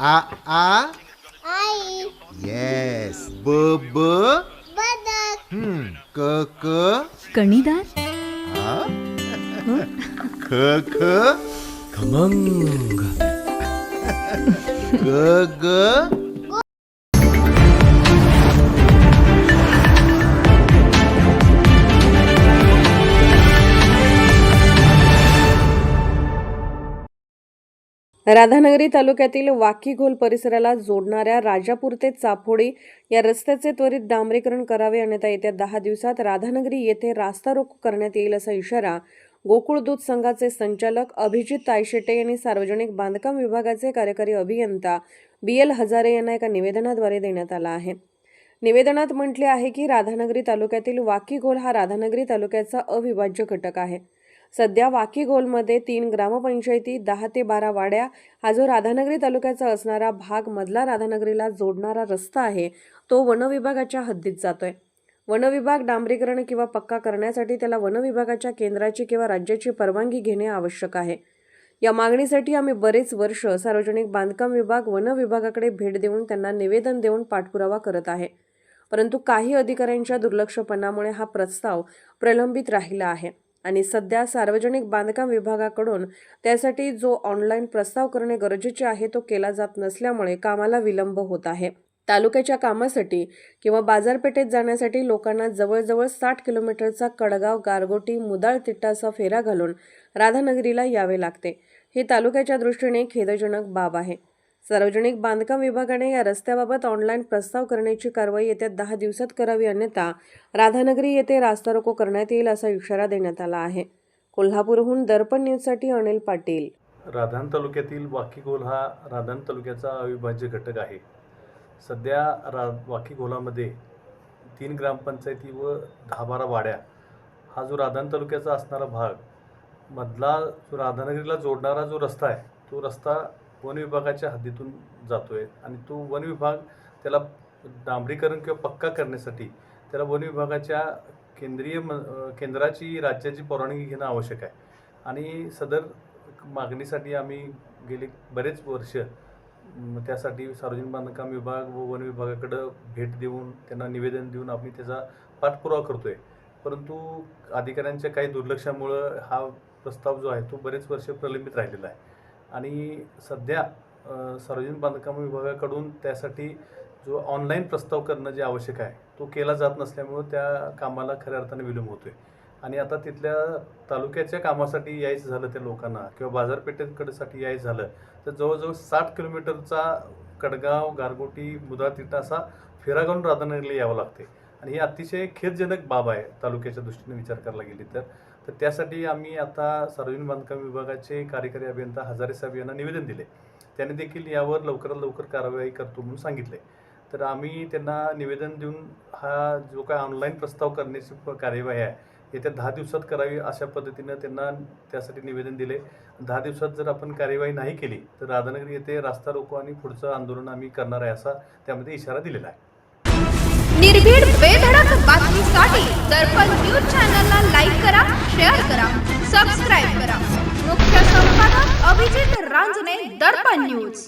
A A I Yes B B Badak Hmm K K Kanidar Huh? K K Kamang G G Radhanagari तालुक्यातील वाकीघोल परिसराला जोडणाऱ्या राजापूर ते चाफोडी या रस्त्याचे त्वरित डांबरीकरण करावे अन्यथा येत्या दहा दिवसात राधानगरी येथे रास्ता रोको करण्यात येईल असा इशारा गोकुळ दूध संघाचे संचालक अभिजित तायशेटे यांनी सार्वजनिक बांधकाम विभागाचे कार्यकारी अभियंता बी एल हजारे यांना एका निवेदनाद्वारे देण्यात आला आहे. निवेदनात म्हटले आहे की राधानगरी तालुक्यातील वाकीघोल हा राधानगरी तालुक्याचा अविभाज्य घटक आहे. सध्या वाकीघोलमध्ये तीन ग्रामपंचायती दहा ते बारा वाड्या. हा जो राधानगरी तालुक्याचा असणारा भाग मधला राधानगरीला जोडणारा रस्ता आहे तो वनविभागाच्या हद्दीत जातोय. वनविभाग डांबरीकरण किंवा पक्का करण्यासाठी त्याला वनविभागाच्या केंद्राची किंवा राज्याची परवानगी घेणे आवश्यक आहे. या मागणीसाठी आम्ही बरेच वर्ष सार्वजनिक बांधकाम विभाग वन विभागाकडे भेट देऊन त्यांना निवेदन देऊन पाठपुरावा करत आहे. परंतु काही अधिकाऱ्यांच्या दुर्लक्षपणामुळे हा प्रस्ताव प्रलंबित राहिला आहे. आणि सध्या सार्वजनिक बांधकाम विभागाकडून त्यासाठी जो ऑनलाईन प्रस्ताव करणे गरजेचे आहे तो केला जात नसल्यामुळे कामाला विलंब होत आहे. तालुक्याच्या कामासाठी किंवा बाजारपेठेत जाण्यासाठी लोकांना जवळजवळ साठ किलोमीटरचा कडगाव गारगोटी मुदाळ तिट्टाचा फेरा घालून राधानगरीला यावे लागते. हे तालुक्याच्या दृष्टीने खेदजनक बाब आहे. सार्वजनिक बांधकाम विभागाने या रस्त्याबाबत ऑनलाईन प्रस्ताव करण्याची कारवाई येत्या दहा दिवसात करावी अन्यथा राधानगरी येथे रास्ता रोको करण्यात येईल असा इशारा देण्यात आला आहे. कोल्हापूरहून दर्पण न्यूजसाठी अनिल पाटील. राधान तालुक्यातील वाकीगोल हा राधान तालुक्याचा अविभाज्य घटक आहे. सध्या रा वाकीगोलामध्ये तीन ग्रामपंचायती व दहा बारा वाड्या. हा जो राधान तालुक्याचा असणारा भाग मधला जो राधानगरीला जोडणारा जो रस्ता आहे तो रस्ता वन विभागाच्या हद्दीतून जातो आहे आणि तो वन विभाग त्याला डांबरीकरण किंवा पक्का करण्यासाठी त्याला वन विभागाच्या केंद्रीय म केंद्राची राज्याची परवानगी घेणं आवश्यक आहे. आणि सदर मागणीसाठी आम्ही गेले बरेच वर्ष त्यासाठी सार्वजनिक बांधकाम विभाग व वन विभागाकडं भेट देऊन त्यांना निवेदन देऊन आम्ही त्याचा पाठपुरावा करतो आहे परंतु अधिकाऱ्यांच्या काही दुर्लक्षामुळं हा प्रस्ताव जो आहे तो बरेच वर्ष प्रलंबित राहिलेला आहे. आणि सध्या सार्वजनिक बांधकाम विभागाकडून त्यासाठी जो ऑनलाईन प्रस्ताव करणं जे आवश्यक आहे तो केला जात नसल्यामुळं त्या कामाला खऱ्या अर्थाने विलंब होतो आहे आणि आता तिथल्या तालुक्याच्या कामासाठी यायचं झालं त्या लोकांना किंवा बाजारपेठेकडेसाठी यायचं झालं तर जवळजवळ साठ किलोमीटरचा कडगाव गारगोटी मुदातिटा असा फेरा घालून राधानगरीला यावं लागते आणि ही अतिशय खेदजनक बाब आहे तालुक्याच्या दृष्टीने विचार करायला गेली तर. तर त्यासाठी आम्ही आता सार्वजनिक बांधकाम विभागाचे कार्यकारी अभियंता हजारे साहेब यांना निवेदन दिले. त्यांनी देखील यावर लवकरात लवकर कारवाई करतो म्हणून सांगितले. तर आम्ही त्यांना निवेदन देऊन हा जो काय ऑनलाईन प्रस्ताव करण्याची कार्यवाही आहे येत्या दहा दिवसात करावी अशा पद्धतीनं त्यांना त्यासाठी निवेदन दिले. दहा दिवसात जर आपण कार्यवाही नाही केली तर राधानगरी येथे रास्ता रोको आणि पुढचं आंदोलन आम्ही करणार आहे असा त्यामध्ये इशारा दिलेला आहे. निर्भीड बेधडक बातमीसाठी दर्पण न्यूज चॅनलला लाईक करा. करा सबस्क्राईब करा. मुख्य संपादक अभिजित रांजणे दर्पण न्यूज